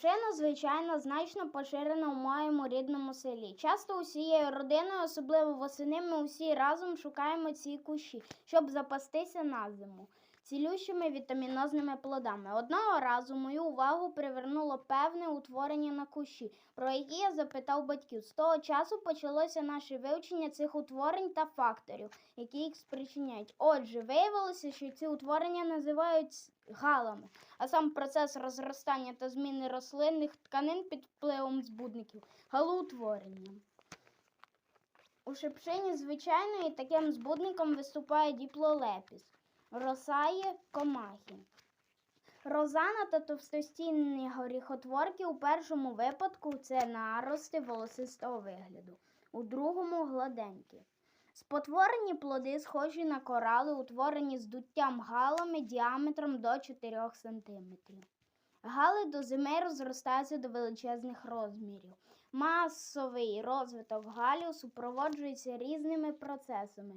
Шипшина, звичайно, значно поширена в моєму рідному селі. Часто усією родиною, особливо восени, ми усі разом шукаємо ці кущі, щоб запастися на зиму цілющими вітамінозними плодами. Одного разу мою увагу привернуло певне утворення на кущі, про які я запитав батьків. З того часу почалося наше вивчення цих утворень та факторів, які їх спричиняють. Отже, виявилося, що ці утворення називають галами, а сам процес розростання та зміни рослинних тканин під впливом збудників галоутворенням. У шипшині звичайної таким збудником виступає діплолепіс, росає комахи. Розана та товстостінні горіхотворки у першому випадку це нарости волосистого вигляду, у другому гладенькі. Спотворені плоди схожі на корали, утворені здуттям галами діаметром до 4 см. Гали до зими розростаються до величезних розмірів. Масовий розвиток галів супроводжується різними процесами.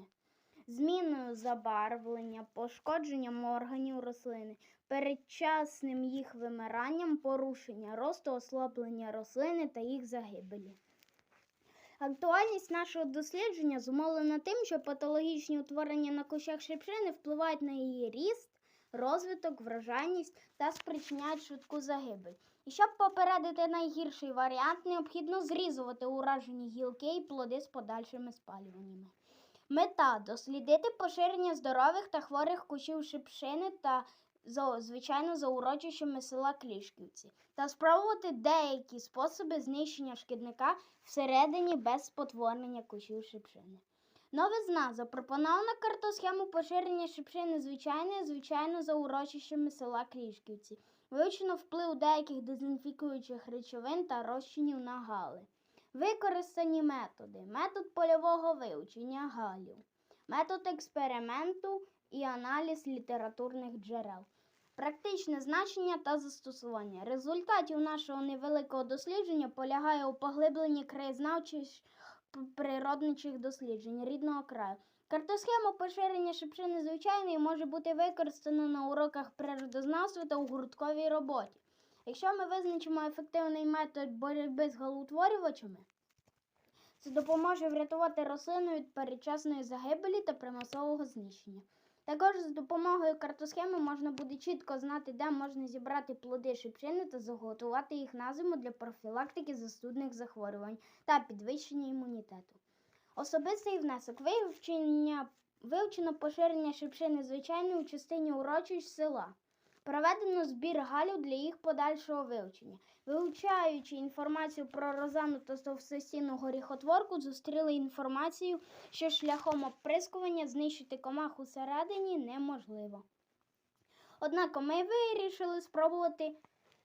Зміною забарвлення, пошкодженням органів рослини, передчасним їх вимиранням, порушення росту, ослаблення рослини та їх загибелі. Актуальність нашого дослідження зумовлена тим, що патологічні утворення на кущах шипшини впливають на її ріст, розвиток, врожайність та спричиняють швидку загибель. І щоб попередити найгірший варіант, необхідно зрізувати уражені гілки і плоди з подальшими спалюваннями. Мета дослідити поширення здорових та хворих кущів шипшини та звичайно за урочищами села Клішківці та спробувати деякі способи знищення шкідника всередині без спотворення кущів шипшини. Новизна запропонована картосхему поширення шипшини звичайної, звичайно, за урочищами села Клішківці. Вивчено вплив деяких дезінфікуючих речовин та розчинів на гали. Використані методи: метод польового вивчення галів, метод експерименту і аналіз літературних джерел. Практичне значення та застосування. Результатів нашого невеликого дослідження полягає у поглибленні краєзнавчих природничих досліджень рідного краю. Картосхема поширення шипшини звичайної може бути використана на уроках природознавства та у гуртковій роботі. Якщо ми визначимо ефективний метод боротьби з галоутворювачами, це допоможе врятувати рослину від передчасної загибелі та примусового знищення. Також з допомогою картосхеми можна буде чітко знати, де можна зібрати плоди шипшини та заготувати їх на зиму для профілактики застудних захворювань та підвищення імунітету. Особистий внесок вивчення, вивчено поширення шипшини звичайної у частині урочищ села. Проведено збір галів для їх подальшого вивчення. Вивчаючи інформацію про розану та товстостінну горіхотворку, зустріли інформацію, що шляхом оприскування знищити комах усередині неможливо. Однак ми вирішили спробувати,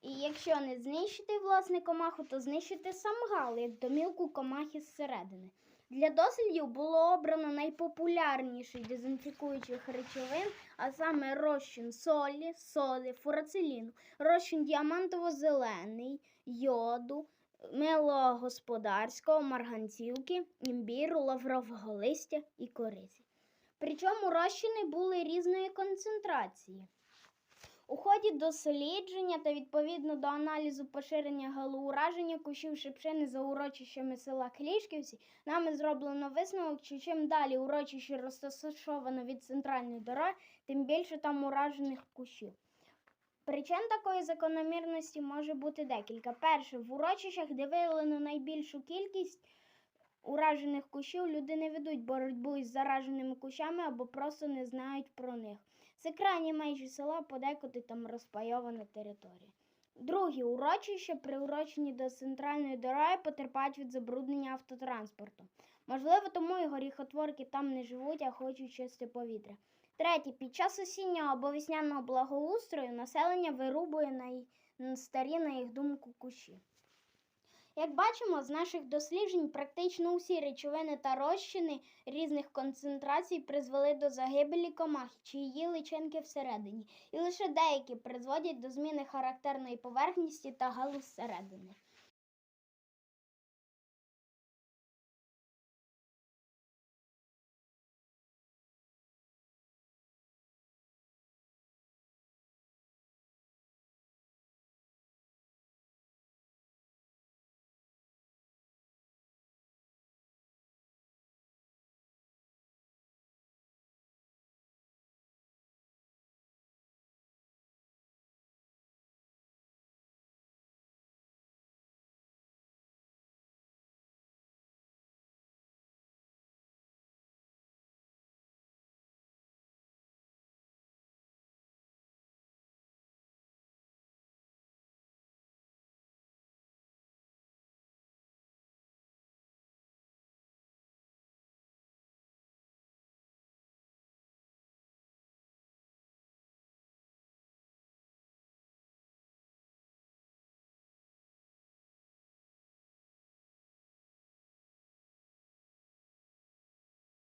і якщо не знищити власне комаху, то знищити сам гал, як домілку комахи зсередини. Для дослідів було обрано найпопулярніший дезінфікуючих речовин, а саме розчин солі, соди, фурациліну, розчин діамантово-зелений, йоду, милогосподарського, марганцівки, імбіру, лаврового листя і кориці. Причому розчини були різної концентрації. У ході дослідження та відповідно до аналізу поширення галоураження кущів шипшини за урочищами села Клішківці, нами зроблено висновок, що чим далі урочище розташовано від центральної дороги, тим більше там уражених кущів. Причин такої закономірності може бути декілька. Перше, в урочищах, де виявлено найбільшу кількість уражених кущів, люди не ведуть боротьбу із зараженими кущами або просто не знають про них. Це крайні межі села, подекуди там розпайована територія. Другі урочища, приурочені до центральної дороги, потерпають від забруднення автотранспорту. Можливо, тому і горіхотворки там не живуть, а хочуть чисте повітря. Третє, під час осіннього або весняного благоустрою населення вирубує най... н- старі, на їх думку, кущі. Як бачимо, з наших досліджень практично усі речовини та розчини різних концентрацій призвели до загибелі комах, чи її личинки всередині, і лише деякі призводять до зміни характерної поверхності та галузь зсередини.